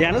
या ना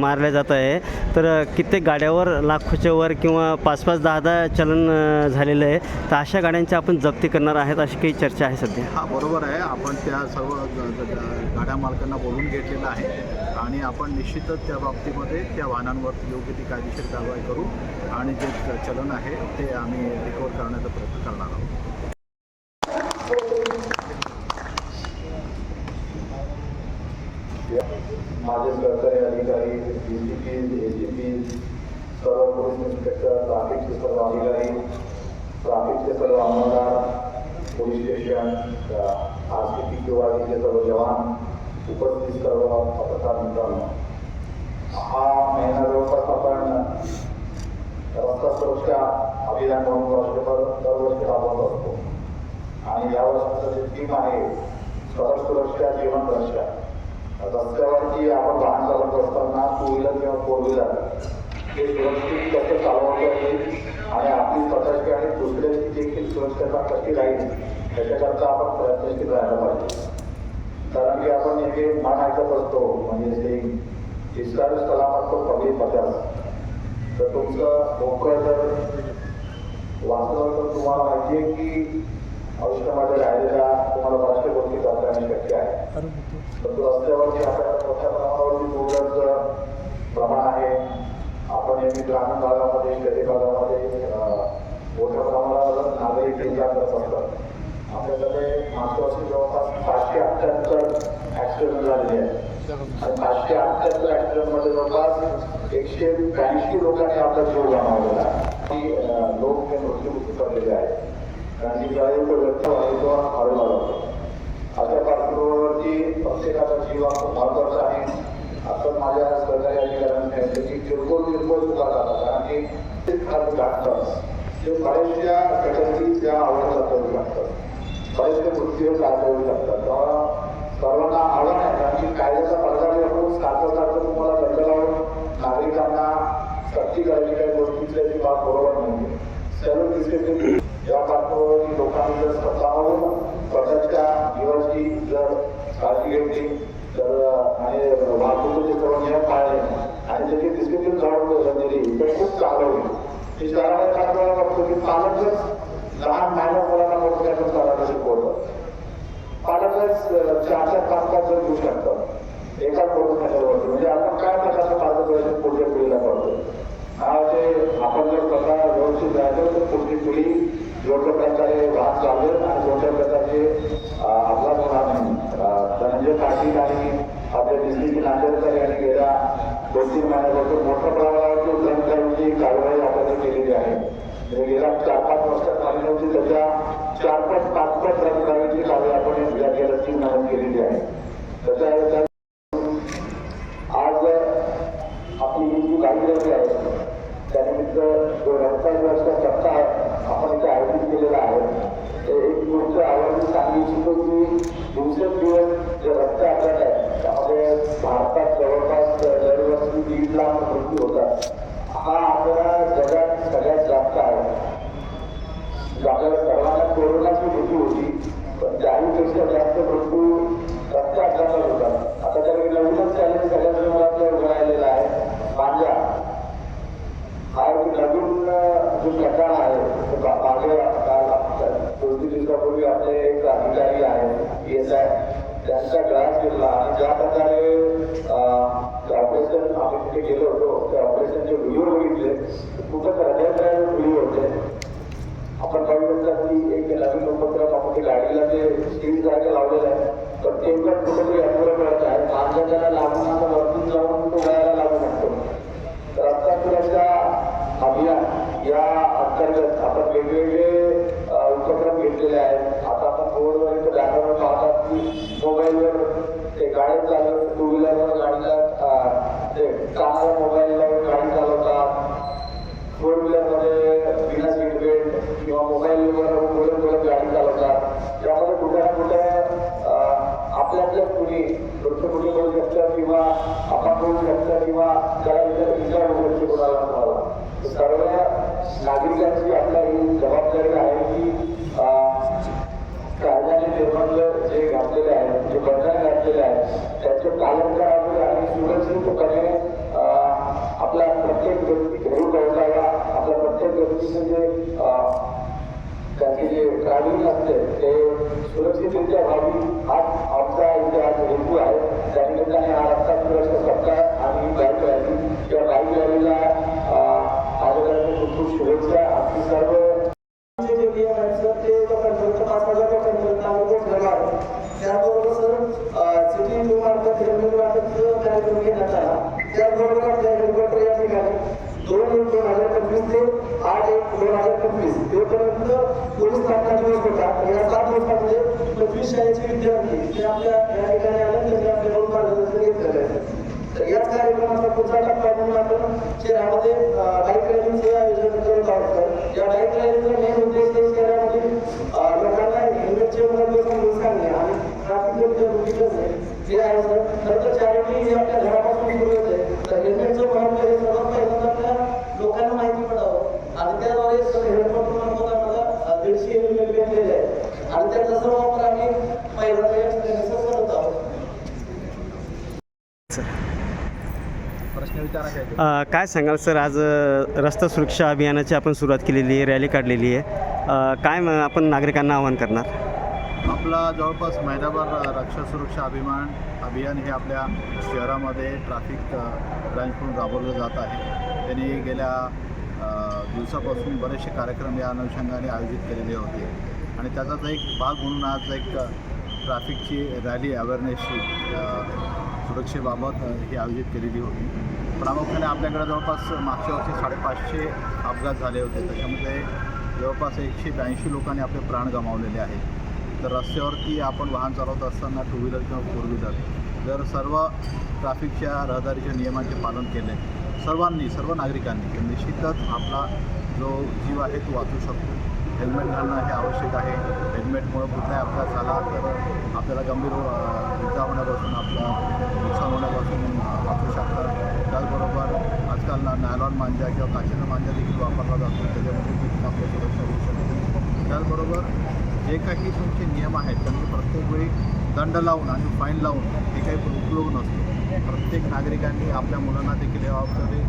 मारल्या जात आहे. तर कित्येक गाड्यावर लाखोच्या वर किंवा पाच पाच दहा दहा चलन झालेलं आहे. तर अशा गाड्यांची आपण जप्ती करणार आहेत अशी काही चर्चा आहे सध्या. हा बरोबर आहे. आपण त्या सर्व गाड्या मालकांना बोलून घेतलेलं आहे आणि आपण निश्चितच त्या बाबतीमध्ये त्या वाहनांवर योग्य ती कायदेशीर कारवाई करू आणि जे च- चलन आहे ते आम्ही रिकवर करण्याचा प्रयत्न करणार आहोत. माझे अधिकारी डीसीपी एसीपी सर्व पोलीस इन्स्पेक्टर ट्राफिकचे सर्व अधिकारी ट्राफिकचे सर्व अंमलदार police station R C P किंवा तिथे सर्व जवान उपस्थित सर्व पत्रकार मित्रांनो हा महिना जवळपास आपण रस्ता सुरक्षा अभियान म्हणून वर्षभर दरवर्षी राबवत असतो. आणि या वर्षाचं जे थीम आहे सडक सुरक्षा जीवन रक्षा रस्त्यावरती आपण वाहन चालत असताना टू व्हीलर किंवा फोर व्हीलर हे सुरक्षित कसं चालवता आहे आणि आपली स्वतःची आणि दुसऱ्याची देखील सुरक्षता कशी राहील त्याच्याकरता आपण प्रयत्नशील राहायला पाहिजे. कारण की आपण येथे म्हण ऐकत असतो म्हणजे ते इस्रायल स्थलामत तो पगडी पचास तर तुमचं मोकळं जर वाचलं तर तुम्हाला माहिती आहे की आयुष्यामध्ये राहिलेला तुम्हाला बऱ्याचशा गोष्टी करता शक्य आहे. रस्त्यावरती आपल्याला मोठ्या प्रमाणावरती टू प्रमाण आहे आपण नेहमी ग्रामीण भागामध्ये शहरी भागामध्ये मोठ्या प्रमाणावर नागरिक ये करत असतात आपल्याकडे मागच्या वर्षी जवळपास पाचशे अठ्ठ्याहत्तर ॲक्सिडेंट झालेले आहेत आणि पाचशे अठ्ठ्याहत्तर ॲक्सिडेंटमध्ये जवळपास एकशे ब्याऐंशी लोकांनी आपला जीव गमावलेला आहे की लोक हे मृत्यूमुखी पडलेले आहेत. कारण की ज्यावेळी तो व्यक्त आहे तो हरवला जातो पार्श्वभूमीवरती प्रत्येकाचा जीव हा महत्त्वाचा आहे. आपण माझ्या सरकारी अधिकाऱ्यांनी सांगितलं की किरकोळ किरकोळ चुका झाला कारण की ते खात गाठतात ते बऱ्याचशा कटकरी त्या आवडतात येऊ लागतात बरेचसे मृत्यू काढता लागतात तेव्हा सर्वांना आव्हान नाही. कारण की कायद्याचा पडदा घेऊन सारखं सारखं तुम्हाला दंड लावून नागरिकांना सक्ती करायची काही गोष्टीची ती बाब बरोबर नाही सर्व डिस्कशन या पार्श्वभूमीवरती लोकांनी जर स्वतःहून स्वतःच्या जीवाची जर काळजी घेतली. तर आणि वाहतुकीचे सर्व नियम पाळले आणि त्याची डिस्क्रिप्शन झाडून दिली तर खूप चालवली होईल. ही काय चांगलं बघतो की पालकच लहान महिला मुलांना मोठ्यातून चालायला शिकवतात पालकच चार चार पाच पाच जण घेऊ शकतात. एका करून कशावरती म्हणजे आपण काय प्रकारचं मार्गदर्शन पुढच्या पिढीला करतो हा जे आपण जर प्रकार व्यवस्थित जायचं तर पुढची पिढी योग्य या ठिकाणी गेल्या मोठ्या प्रमाणावरती उतरणकरांची कारवाई आपण केलेली आहे म्हणजे गेल्या चार पाच वर्षात झाली नव्हती त्याच्या चार पाच पाच पाच रंगकारांची कारवाई आपण या गेल्या केलेली आहे त्याच्या दिवसापूर्वी आपले एक अधिकारी आहेत एस आय त्यांचा ग्रास घेतला आणि ज्या प्रकारे ऑपरेशन आपण तिथे गेलो होतो त्या ऑपरेशनचे व्हिडिओ बघितले. खूपच हृदयदायक व्हिडिओ होते. आपण बघू शकता की एक नवीन उपक्रम आपण ते गाडीला ते स्टील सारखं लावलेलं आहे. पण ते पण कुठेतरी अपुरं पडत आहे कानाला मोबाईल लावून गाडी चालवतात फोर व्हीलरमध्ये बिना सीट बेल्ट किंवा मोबाईलवर बोलत बोलत गाडी चालवतात त्यामध्ये कुठे ना कुठे आपल्यातल्या कुणी वृत्त कुठे बोलू शकतं किंवा आपण बोलू शकतं किंवा त्याला इतर इतर होऊ कोणाला कोणाला सर्व नागरिकांची आपल्या ही जबाबदारी आहे की कायद्याने निर्बंध जे घातलेले आहेत जे बंधन घातलेले आहेत त्याचे पालन करावे आणि सुरक्षितपणे प्रत्येक जे त्याचे जे ट्रॅव्हलिंग असते ते सुरक्षितरित्या व्हावी हाच आमचा इथे आज हेतू आहे. त्या निमित्ताने हा रस्ता सुरक्षा सप्ताह आणि बाईक रॅली या बाईक रॅलीला आयोजकांची खूप खूप शुभेच्छा. आमची सर्व जे जे नियम आहेत सर ते लोकांपर्यंत पाच हजार लोकांपर्यंत आम्ही पोहोचलेलो आहे त्याचबरोबर सर सिटी टू मार्फत हेल्मेट वाटपचं कार्यक्रम घेण्यात आला त्याचबरोबर आपल्या हेडक्वार्टर या ठिकाणी दोन एक दोन हजार पंचवीस ते आठ एक दोन हजार पंचवीस. तेपर्यंत पोलीस स्थापना दिवस होता या सात दिवसामध्ये पंचवीस शाळेचे विद्यार्थी ते आपल्या या ठिकाणी आले त्यांनी आपल्याकडून मार्गदर्शन घेतलेलं आहे तर याच कार्यक्रमाचा पुढचा टप्पा म्हणून आपण शहरामध्ये बाईक रॅलीचं आयोजन करत आहोत या बाईक रॅलीचा मेन उद्देश हे शहरामधील लोकांना हेल्मेटचे महत्त्व म्हणजे समजून सांगणे आणि ट्रॅफिक जागृती करणे हे आहे सर तर चॅरिटी हे आपल्या घरापासून सुरू होते तर हेल्मेटचं महत्त्व हे सर्वात पहिल्यांदा आपल्या लोकांना माहिती पडावं आणि त्याद्वारे सर हेल्मेट मार्फत आम्हाला अ, दीडशे हेल्मेट भेटलेले आहेत आणि त्याचा सर्व वापर आम्ही पहिल्यांदा या ठिकाणी सर करत आहोत प्रश्न काय सांगाल सर? आज रस्ता सुरक्षा अभियानाची आपण सुरुवात केलेली आहे रॅली काढलेली आहे. काय म- आपण नागरिकांना आवाहन करणार? आपला जवळपास महिनाभर रक्षा सुरक्षा अभिमान अभियान हे आपल्या शहरामध्ये ट्रॅफिक ब्रँचकडून राबवलं जात आहे. त्यांनी गेल्या दिवसापासून बरेचसे कार्यक्रम या अनुषंगाने आयोजित केलेले होते. आणि त्याचाच एक भाग म्हणून आज एक ट्रॅफिकची रॅली अवेअरनेसची सुरक्षेबाबत ही आयोजित केलेली होती. प्रामुख्याने आपल्याकडे जवळपास मागच्या वर्षी साडेपाचशे अपघात झाले होते. त्याच्यामध्ये जवळपास एकशे ब्याऐंशी लोकांनी आपले प्राण गमावलेले आहेत. तर रस्त्यावरती आपण वाहन चालवत असताना टू व्हीलर किंवा फोर व्हीलर जर सर्व ट्रॅफिकच्या रहदारीच्या नियमांचे पालन केले. सर्वांनी सर्व नागरिकांनी निश्चितच आपला जो जीव आहे तो वाचू शकतो. हेल्मेट घालणं हे आवश्यक आहे. हेल्मेटमुळं कुठलाही अपघात झाला तर आपल्याला गंभीर इजा होण्यापासून आपलं नुकसान होण्यापासून वाचू शकतात. त्याचबरोबर आजकाल ना नायलॉन मांजा किंवा काचेचा मांजा देखील वापरला जातो त्याच्यामध्ये देखील आपल्या सुरक्षा होऊ शकते. त्याचबरोबर जे काही तुमचे नियम आहेत त्यांनी प्रत्येक वेळी दंड लावून आणि फाईन लावून हे काही उपयोग नसतो. प्रत्येक नागरिकांनी आपल्या मुलांना देखील या जबाबदारी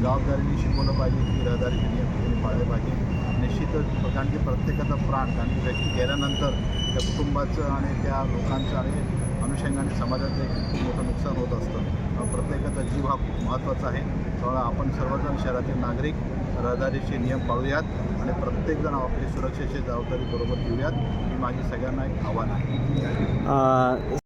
जबाबदारीने शिकवलं पाहिजे की रहदारीचे नियम पाळले पाहिजे. निश्चितच कारण की प्रत्येकाचा प्राण कारण की व्यक्ती गेल्यानंतर त्या कुटुंबाचं आणि त्या लोकांचं आणि अनुषंगाने समाजाचं एक खूप मोठं नुकसान होत असतं. प्रत्येकाचा जीव हा खूप महत्त्वाचा आहे. त्यामुळे आपण सर्वजण शहरातील नागरिक रहदारीचे नियम पाळूयात आणि प्रत्येकजण आपली सुरक्षेची जबाबदारी बरोबर घेऊयात. ही माझी सगळ्यांना एक आव्हान आहे.